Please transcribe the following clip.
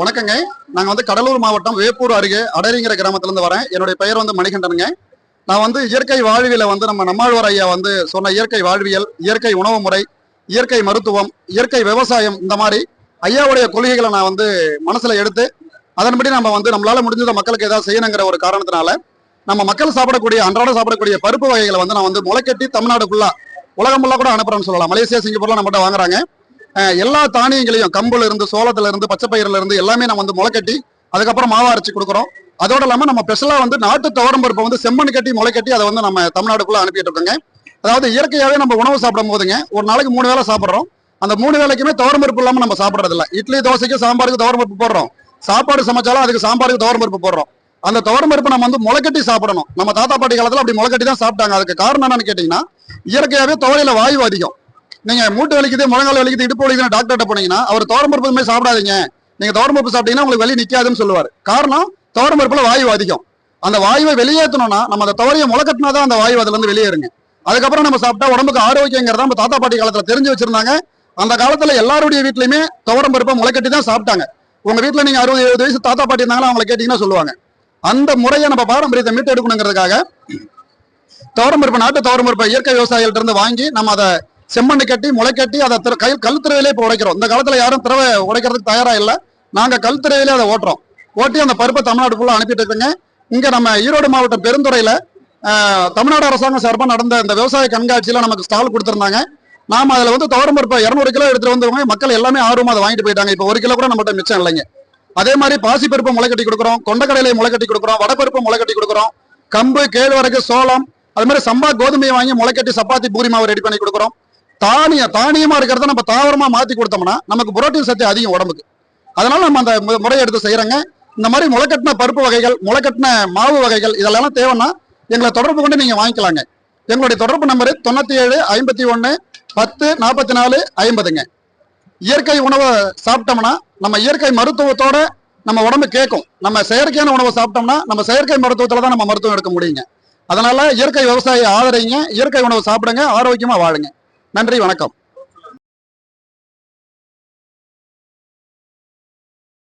வணக்கங்க. நாங்க வந்து கடலூர் மாவட்டம் வேப்பூர் அருகே அடரிங்கிற கிராமத்துல இருந்து வரேன். என்னுடைய பெயர் வந்து மணிகண்டனுங்க. நான் வந்து இயற்கை வாழ்வியலை வந்து நம்ம நம்மாழ்வார் ஐயா வந்து சொன்ன இயற்கை வாழ்வியல் இயற்கை உணவு முறை இயற்கை மருத்துவம் இயற்கை விவசாயம் இந்த மாதிரி ஐயாவுடைய கொள்கைகளை நான் வந்து மனசுல எடுத்து அதன்படி நம்ம வந்து நம்மளால முடிஞ்சதை மக்களுக்கு ஏதாவது செய்யணுங்கிற ஒரு காரணத்தினால நம்ம மக்கள் சாப்பிடக்கூடிய அன்றாட சாப்பிடக்கூடிய பருப்பு வகைகளை வந்து நான் வந்து முளைக்கட்டி தமிழ்நாடு ஃபுல்லா உலகம் ஃபுல்லா கூட அனுப்புறேன்னு சொல்லலாம். மலேசியா சிங்கப்பூர்லாம் நம்மகிட்ட வாங்குறாங்க. எல்லா தானியங்களையும் கம்புல இருந்து சோளத்துல இருந்து பச்சை பயிரில இருந்து எல்லாமே நம்ம வந்து முளைக்கட்டி அதுக்கப்புறம் மாவு அரைச்சு கொடுக்குறோம். அதோட இல்லாம நம்ம ஸ்பெஷலா வந்து நாட்டு துவரம் பருப்பை வந்து செம்மண் கட்டி முளைக்கட்டி அதை வந்து நம்ம தமிழ்நாடுக்குள்ள அனுப்பிட்டு இருக்கோங்க. அதாவது இயற்கையாவே நம்ம உணவு சாப்பிடும் போதுங்க ஒரு நாளைக்கு மூணு வேளை சாப்பிடுறோம். அந்த மூணு வேளைக்குமே துவரம் பருப்பு இல்லாம நம்ம சாப்பிடுறது இல்ல இட்லி தோசைக்கு சாம்பாருக்கு துவரம் பருப்பு போடுறோம். சாப்பாடு சமைச்சாலும் அதுக்கு சாம்பாருக்கு துவரம் பருப்பு போடுறோம். அந்த துவரம் பருப்பு நம்ம வந்து முளைக்கட்டி சாப்பிடணும். நம்ம தாத்தா பாட்டி காலத்துல அப்படி முளைக்கட்டி தான் சாப்பிட்டாங்க. அதுக்கு காரணம் என்னன்னு கேட்டீங்கன்னா இயற்கையாவே துவையில வாயு அதிகம். நீங்க மூட்டு வலிக்குது முழங்கால் வலிக்குது இடுப்பு வலிக்குது டாக்டர்கிட்ட போனீங்கன்னா அவர் தோரம்பருப்பு மாதிரி சாப்பிடாதீங்க. நீங்க தோரம்பருப்பு சாப்பிட்டீங்கன்னா உங்களுக்கு வலி நிக்காதுன்னு சொல்லுவார். காரணம் தோரம்பருப்புல வாயு அதிகம். அந்த வாயுவை வெளியேற்றணும்னா நம்ம அந்த துவரையை முளைக்கட்டினா தான் அந்த வாயு அதுல இருந்து வெளியேறுங்க அதுக்கப்புறம் நம்ம சாப்பிட்டா உடம்புக்கு ஆரோக்கியங்கிறத நம்ம தாத்தா பாட்டி காலத்துல தெரிஞ்சு வச்சிருந்தாங்க. அந்த காலத்துல எல்லாருடைய வீட்லயுமே துவரம் பருப்பை முளைக்கட்டி தான் சாப்பிட்டாங்க. உங்க வீட்டுல நீங்க அறுபது எழுபது வயசு தாத்தா பாட்டி இருந்தாங்களா அவங்களை கேட்டீங்கன்னா சொல்லுவாங்க. அந்த முறையை நம்ம பாரம்பரியத்தை மீட்டு எடுக்கணுங்கிறதுக்காக துவரம் பருப்பு நாட்டு துவரம் பருப்பை இயற்கை விவசாயிகள்ட்ட இருந்து வாங்கி நம்ம அதை செம்மண்ணு கட்டி முளைக்கட்டி அதை திற- கை கல் திரையிலே இப்போ உடைக்கிறோம். இந்த காலத்துல யாரும் திறவை உடைக்கிறதுக்கு தயாரா இல்லை. நாங்க கல் திரையிலே அதை ஓட்டுறோம். ஓட்டி அந்த பருப்பை தமிழ்நாடு ஃபுல்லாக அனுப்பிட்டு இருக்குங்க. இங்க நம்ம ஈரோடு மாவட்டம் பெருந்துறையில தமிழ்நாடு அரசாங்கம் சார்பாக நடந்த இந்த விவசாய கண்காட்சியில நமக்கு ஸ்டால் கொடுத்துருந்தாங்க. நாம அதுல வந்து துவரம் பருப்பை இரநூறு கிலோ எடுத்துட்டு வந்தவங்க மக்கள் எல்லாமே ஆர்வமாக அதை வாங்கிட்டு போயிட்டாங்க. இப்போ ஒரு கிலோ கூட நம்மகிட்ட மிச்சம் இல்லைங்க. அதே மாதிரி பாசி பருப்பு முளைக்கட்டி கொடுக்குறோம் கொண்டக்கடலை முளைக்கட்டி கொடுக்குறோம் வடப்பருப்பு முளைக்கட்டி கொடுக்குறோம் கம்பு கேழ்வரகு சோளம் அது மாதிரி சம்பா கோதுமையை வாங்கி முளைக்கட்டி சப்பாத்தி பூரி மாவு ரெடி பண்ணி கொடுக்குறோம். தானியம் தானியமா இருக்கிறத நம்ம தாவரமா மாத்தி கொடுத்தோம்னா நமக்கு புரோட்டீன் சத்து அதிகம் உடம்புக்கு. அதனால நம்ம அந்த மு- முறையை எடுத்து செய்யறாங்க இந்த மாதிரி முளைக்கட்டின பருப்பு வகைகள் முளைக்கட்டின மாவு வகைகள் இதெல்லாம் தேவைன்னா எங்களை தொடர்பு கொண்டு நீங்க வாங்கிக்கலாங்க. எங்களுடைய தொடர்பு நம்பர் தொண்ணூத்தி ஏழு ஐம்பத்தி ஒன்னு பத்து நாற்பத்தி நாலு ஐம்பதுங்க. இயற்கை உணவை சாப்பிட்டோம்னா நம்ம இயற்கை மருத்துவத்தோட நம்ம உடம்பு கேட்கும். நம்ம செயற்கையான உணவை சாப்பிட்டோம்னா நம்ம செயற்கை மருத்துவத்துல தான் நம்ம மருத்துவம் எடுக்க முடியுங்க. அதனால இயற்கை விவசாயி ஆதரிங்க. இயற்கை உணவை சாப்பிடுங்க. ஆரோக்கியமா வாழுங்க. நன்றி வணக்கம்.